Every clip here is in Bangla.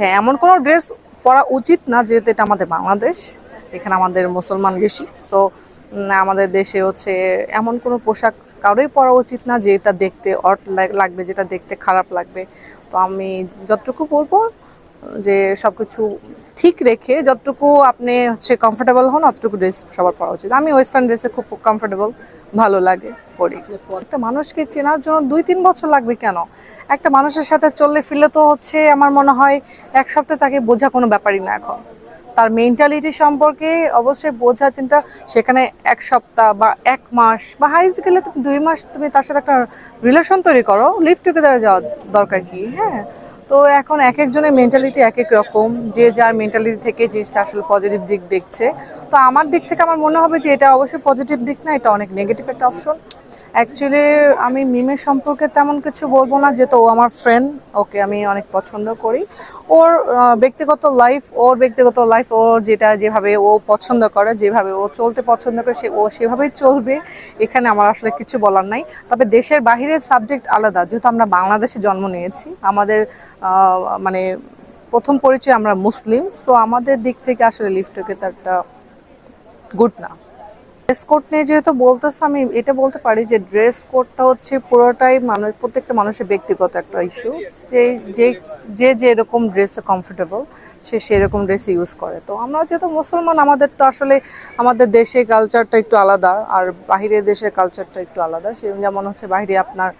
হ্যাঁ এমন কোনো ড্রেস পরা উচিত না যেহেতু এটা আমাদের বাংলাদেশ, এখানে আমাদের মুসলমান বেশি। সো আমাদের দেশে হচ্ছে এমন কোনো পোশাক কারোই পরা উচিত না যে এটা দেখতে অট লাগবে, যেটা দেখতে খারাপ লাগবে। তো আমি যতটুকু বলব যে সব কিছু ঠিক রেখে যতটুকু আপনি হচ্ছে কমফোর্টেবল হন, অতটুকু ড্রেস সবার পরা উচিত। আমি ওয়েস্টার্ন ড্রেসে খুব কমফোর্টেবল ভালো লাগে পরি। একটা মানুষকে চেনার জন্য দুই তিন বছর লাগবে কেন? একটা মানুষের সাথে চললে ফিরলে তো হচ্ছে আমার মনে হয় এক সপ্তাহে তাকে বোঝা কোনো ব্যাপারই না এখন। তার মেন্টালিটি সম্পর্কে অবশ্যই বোঝা চিন্তা, সেখানে এক সপ্তাহ বা এক মাস বা হাইস্ট গেলে তুমি দুই মাস তুমি তার সাথে একটা রিলেশন তৈরি করো লিভ টুগেদার যাওয়া দরকার কি? হ্যাঁ। তো এখন এক একজনের মেন্টালিটি এক এক রকম, যে যার মেন্টালিটি থেকে জিনিসটা আসলে পজিটিভ দিক দেখছে। তো আমার দিক থেকে আমার মনে হবে যে এটা অবশ্যই পজিটিভ দিক না, এটা অনেক নেগেটিভ একটা অপশন অ্যাকচুয়ালি আমি মিমের সম্পর্কে তেমন কিছু বলব না, যেহেতু ও আমার ফ্রেন্ড ওকে আমি অনেক পছন্দ করি। ওর ব্যক্তিগত লাইফ ওর ব্যক্তিগত লাইফ ওর যেটা, যেভাবে ও পছন্দ করে, যেভাবে ও চলতে পছন্দ করে, সে, ও সেভাবেই চলবে। এখানে আমার আসলে কিছু বলার নাই। তবে দেশের বাহিরের সাবজেক্ট আলাদা, যেহেতু আমরা বাংলাদেশে জন্ম নিয়েছি। আমাদের মানে প্রথম পরিচয় আমরা মুসলিম সো আমাদের দিক থেকে আসলে লিফটকে তো একটা গুড না। ড্রেস কোড নিয়ে যেহেতু বলতেছে, আমি এটা বলতে পারি যে ড্রেস কোডটা হচ্ছে পুরোটাই মানুষ, প্রত্যেকটা মানুষের ব্যক্তিগত একটা ইস্যু সেই যে যে যেরকম ড্রেসে কমফোর্টেবল সে সেরকম ড্রেস ইউজ করে। তো আমরা যেহেতু মুসলমান, আমাদের তো আসলে আমাদের দেশে কালচারটা একটু আলাদা, আর বাহিরের দেশের কালচারটা একটু আলাদা। সে যেমন হচ্ছে বাইরে আপনার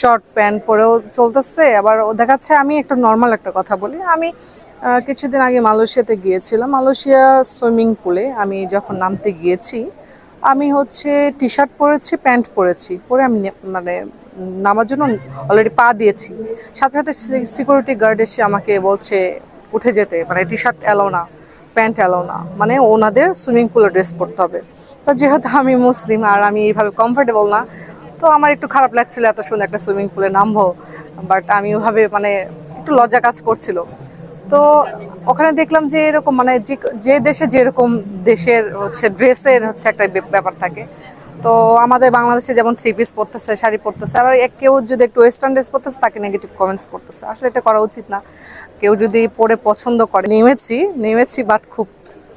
শর্ট প্যান্ট পরেও চলতেছে। আবার দেখাচ্ছে আমি একটা নর্মাল একটা কথা বলি। আমি কিছুদিন আগে মালয়েশিয়াতে গিয়েছিলাম। মালয়েশিয়া সুইমিং পুলে আমি যখন নামতে গিয়েছি আমি হচ্ছে টি শার্ট পরেছি, প্যান্ট পরেছি, পরে আমি মানে নামার জন্য অলরেডি পা দিয়েছি। সাথে সাথে সিকিউরিটি গার্ড এসে আমাকে বলছে, উঠে যেতে। মানে টি শার্ট এলো না, প্যান্ট এলো না। মানে ওনাদের সুইমিং পুলে ড্রেস পরতে হবে। তো যেহেতু আমি মুসলিম আর আমি এইভাবে কমফোর্টেবল না, তো আমার একটু খারাপ লাগছিল এত সুন্দর একটা সুইমিং পুলে নামবো। বাট আমি ওভাবে মানে একটু লজ্জা কাজ করছিল। তো ওখানে দেখলাম যে এরকম মানে যে যে দেশে যেরকম দেশের হচ্ছে ড্রেসের হচ্ছে একটা ব্যাপার থাকে। তো আমাদের বাংলাদেশে যেমন থ্রি পিস পরতেছে শাড়ি পরতেছে আবার কেউ যদি একটু ওয়েস্টার্ন ড্রেস পরতেছে তাকে নেগেটিভ কমেন্টস করতেছে আসলে এটা করা উচিত না। কেউ যদি পরে পছন্দ করে নেমেছি নেমেছি বাট খুব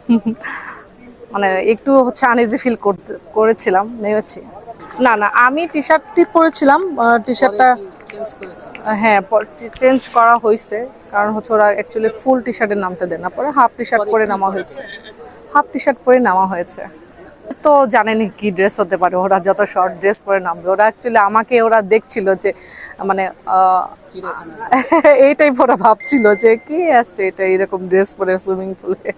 মানে একটু হচ্ছে আনইজি ফিল করতে করেছিলাম নেমেছি। না না আমি টি শার্টটি পরেছিলাম টি শার্টটা হ্যাঁ চেঞ্জ করা হয়েছে কারণ হচ্ছে ওরা অ্যাকচুয়ালি ফুল টি শার্টে নামতে দেয় না। পরে হাফ টি শার্ট পরে নামা হয়েছে। হাফ টি শার্ট পরে নামা হয়েছে। তো জানেনি কি ড্রেস হতে পারে, ওরা যত শর্ট ড্রেস পরে নামবে। ওরা অ্যাকচুয়ালি আমাকে ওরা দেখছিল যে মানে এইটাই ওরা ভাবছিল যে, কি আসছে এটা এরকম ড্রেস পরে সুইমিং পুলে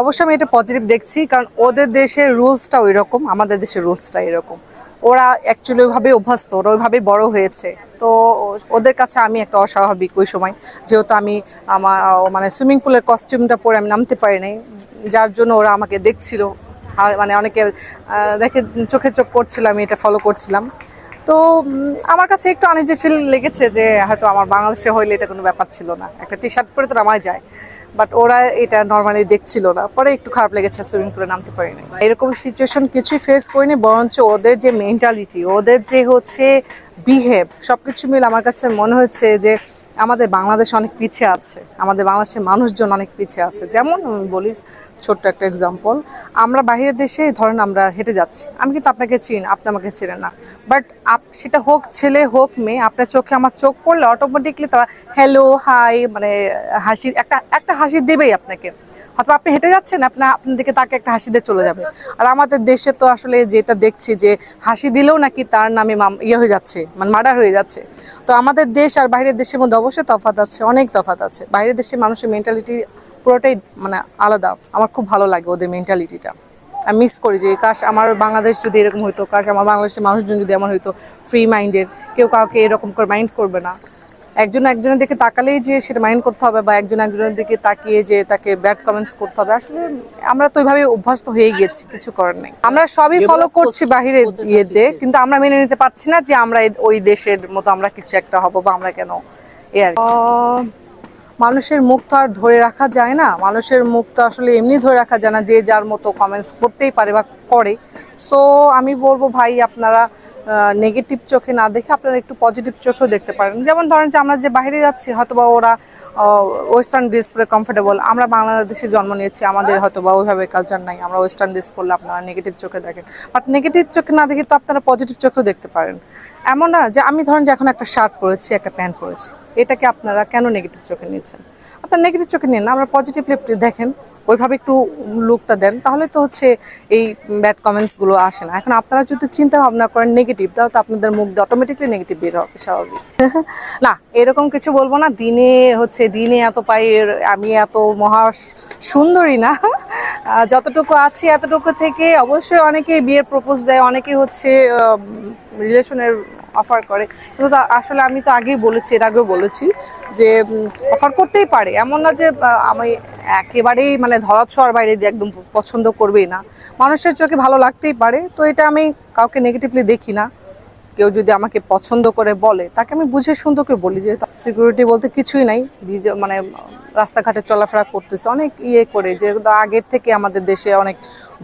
অবশ্য আমি এটা পজিটিভ দেখছি, কারণ ওদের দেশের রুলসটা ওই রকম আমাদের দেশের রুলসটা এরকম। ওরা অ্যাকচুয়ালি ওইভাবে অভ্যস্ত, ওরা ওইভাবেই বড় হয়েছে। তো ওদের কাছে আমি একটা অস্বাভাবিক ওই সময়, যেহেতু আমি আমার মানে সুইমিং পুলের কস্টিউমটা পরে আমি নামতে পারি নাই, যার জন্য ওরা আমাকে দেখছিল। মানে অনেকে দেখে চোখে চোখ করছিলাম আমি এটা ফলো করছিলাম। তো আমার কাছে একটু আনিজি ফিল লেগেছে যে হয়তো আমার বাংলাদেশে হইলে এটা কোনো ব্যাপার ছিল না। একটা টি শার্ট পরে তো আমায় যায়। বাট ওরা এটা নর্মালি দেখছিল না। পরে একটু খারাপ লেগেছে, সুইমিং পুলে নামতে পারিনি। এরকম সিচুয়েশন কিছুই ফেস করিনি, বরঞ্চ ওদের যে মেন্টালিটি ওদের যে হচ্ছে বিহেভ সব কিছু মিলে আমার কাছে মনে হচ্ছে যে আমাদের বাংলাদেশ অনেক পিছিয়ে আছে। আমাদের বাংলাদেশের মানুষজন অনেক পিছিয়ে আছে। যেমন বলি ছোট্ট একটা এক্সাম্পল আমরা বাইরের দেশে ধরেন আমরা হেঁটে যাচ্ছি। আমি কিন্তু আপনাকে চিন আপনি আমাকে চেনেন না। বাট আপ, সেটা হোক ছেলে হোক মেয়ে, আপনার চোখে আমার চোখ পড়লে অটোমেটিকলি তারা হ্যালো হাই মানে হাসি, একটা একটা হাসি দেবেই আপনাকে। হয়তো আপনি হেঁটে যাচ্ছেন আপনার আপনার দিকে তাকে একটা হাসি দিয়ে চলে যাবে। আর আমাদের দেশে তো আসলে যেটা দেখছি যে হাসি দিলেও নাকি তার নামে ইয়ে হয়ে যাচ্ছে মানে মার্ডার হয়ে যাচ্ছে। তো আমাদের দেশ আর বাইরের দেশের মধ্যে অবশ্যই তফাত আছে, অনেক তফাৎ আছে। বাইরের দেশের মানুষের মেন্টালিটি পুরোটাই মানে আলাদা। আমার খুব ভালো লাগে ওদের মেন্টালিটিটা আমি মিস করি যে, কাশ আমার বাংলাদেশ যদি এরকম হইতো, কাশ আমার বাংলাদেশের মানুষজন যদি আমার হইতো ফ্রি মাইন্ডের কেউ কাউকে এরকম করে মাইন্ড করবে না। একজন একজনের দিকে তাকালেই যে সেটা মাইন্ড করতে হবে বা একজন একজনের দিকে তাকিয়ে যে তাকে ব্যাড কমেন্টস করতে হবে। আসলে আমরা তো ওইভাবে অভ্যস্ত হয়ে গেছি কিছু করার নেই। আমরা সবই ফলো করছি বাহিরে ইয়েতে কিন্তু আমরা মেনে নিতে পারছি না যে আমরা ওই দেশের মতো আমরা কিছু একটা হব বা আমরা কেন এ আর মানুষের মুখ তো আর ধরে রাখা যায় না। মানুষের মুখ তো আসলে এমনি ধরে রাখা যায় না যে যার মতো কমেন্টস করতেই পারে বা করে সো আমি বলব ভাই, আপনারা নেগেটিভ চোখে না দেখে আপনারা একটু পজিটিভ চোখেও দেখতে পারেন। যেমন ধরেন যে আমরা যে বাইরে যাচ্ছি হয়তো বা ওরা ওয়েস্টার্ন ড্রেস পরে কমফোর্টেবল আমরা বাংলাদেশে জন্ম নিয়েছি, আমাদের হয়তো বা ওইভাবে কালচার নাই। আমরা ওয়েস্টার্ন ড্রেস পরলে আপনারা নেগেটিভ চোখে দেখেন। বাট নেগেটিভ চোখে না দেখে তো আপনারা পজিটিভ চোখেও দেখতে পারেন। এমন না যে আমি ধরেন যে এখন একটা শার্ট পরেছি, একটা প্যান্ট পরেছি। এটাকে আপনারা কেন নেগেটিভ চোখে নিচ্ছেন? আপনার নেগেটিভ চোখে নিন না, আমরা পজিটিভলি দেখেন। ওইভাবে একটু লুকটা দেন, তাহলে তো হচ্ছে এই ব্যাড কমেন্টসগুলো আসে না। এখন আপনারা যদি চিন্তা ভাবনা করেন নেগেটিভ তাহলে তো আপনাদের মুখ দিয়ে অটোমেটিকলি নেগেটিভ বের হবে, স্বাভাবিক। না, এরকম কিছু বলব না, দিনে হচ্ছে, দিনে এত পাই আমি এত মহা সুন্দরী না। যতটুকু আছি এতটুকু থেকে অবশ্যই অনেকেই বিয়ের প্রপোজ দেয় অনেকে হচ্ছে রিলেশনের অফার করে। কিন্তু আসলে আমি তো আগেই বলেছি, এর আগেও বলেছি যে অফার করতেই পারে। এমন না যে আমি একেবারেই মানে ধরা ছোঁয়ার বাইরে দিয়ে একদম পছন্দ করবেই না। মানুষের চোখে ভালো লাগতেই পারে। তো এটা আমি কাউকে নেগেটিভলি দেখি না। কেউ যদি আমাকে পছন্দ করে বলে, তাকে আমি বুঝে সুন্দর করে বলি যে সিকিউরিটি বলতে কিছুই নাই। মানে রাস্তাঘাটে চলাফেরা করতেছে। অনেক ইয়ে করে যে, আগের থেকে আমাদের দেশে অনেক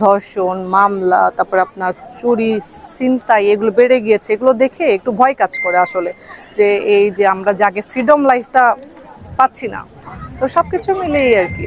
ধর্ষণ, মামলা, তারপর আপনার চুরি চিন্তাই এগুলো বেড়ে গিয়েছে, এগুলো দেখে একটু ভয় কাজ করে আসলে যে এই যে আমরা যাকে ফ্রিডম লাইফটা পাচ্ছি না। তো সব কিছু মিলেই আর কি।